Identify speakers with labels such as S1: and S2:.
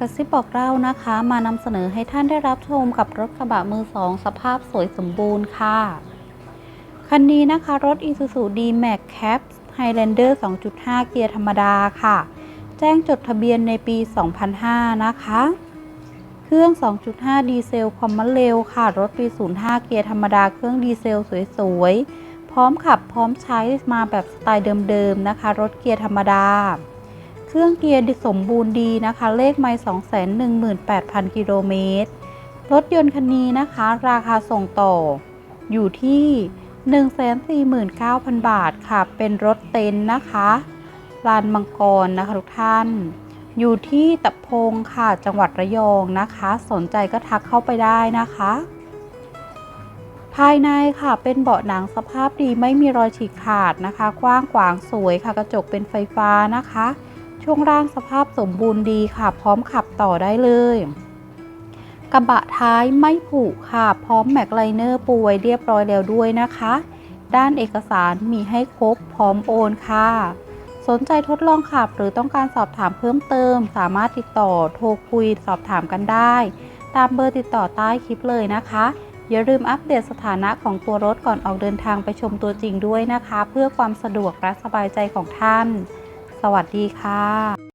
S1: กระซิบบอกเล่านะคะ มานำเสนอให้ท่านได้รับชมกับรถกระบะมือสอง สภาพสวยสมบูรณ์ค่ะ คันนี้นะคะ รถ Isuzu D-Max Cap Highlander 2.5 เกียร์ธรรมดาค่ะ แจ้งจดทะเบียนในปี 2005 นะคะ เครื่อง 2.5 ดีเซลความมันเร็วค่ะ รถปี 05 เกียร์ธรรมดาเครื่องดีเซลสวยๆ พร้อมขับพร้อมใช้มาแบบสไตล์เดิมๆนะคะ รถเกียร์ธรรมดา เครื่องเกียร์สมบูรณ์ดีนะคะ เลขไม่218,000 กิโลเมตร รถยนต์คันนี้นะคะ ราคาส่งต่อ อยู่ที่ 149,000 บาทค่ะ เป็นรถเต็นท์นะคะ ลานมังกรนะคะทุกท่าน อยู่ที่ตะพงค่ะ จังหวัดระยองนะคะ สนใจก็ทักเข้าไปได้นะคะ ภายในค่ะ เป็นเบาะหนังสภาพดีไม่มีรอยฉีกขาดนะคะ กว้างขวางสวยค่ะ กระจกเป็นไฟฟ้านะคะ ช่วงล่างสภาพสมบูรณ์ดีค่ะ พร้อมขับต่อได้เลย กระบะท้ายไม่ผุค่ะ พร้อมแม็กไลเนอร์ปูไว้เรียบร้อยแล้วด้วยนะคะ ด้านเอกสารมีให้ครบพร้อมโอนค่ะ สนใจทดลองขับหรือต้องการสอบถามเพิ่มเติม สามารถติดต่อโทรคุยสอบถามกันได้ ตามเบอร์ติดต่อใต้คลิปเลยนะคะอย่าลืมอัปเดตสถานะของตัวรถก่อนออกเดินทางไปชมตัวจริงด้วยนะคะ เพื่อความสะดวกและสบายใจของท่าน สวัสดีค่ะ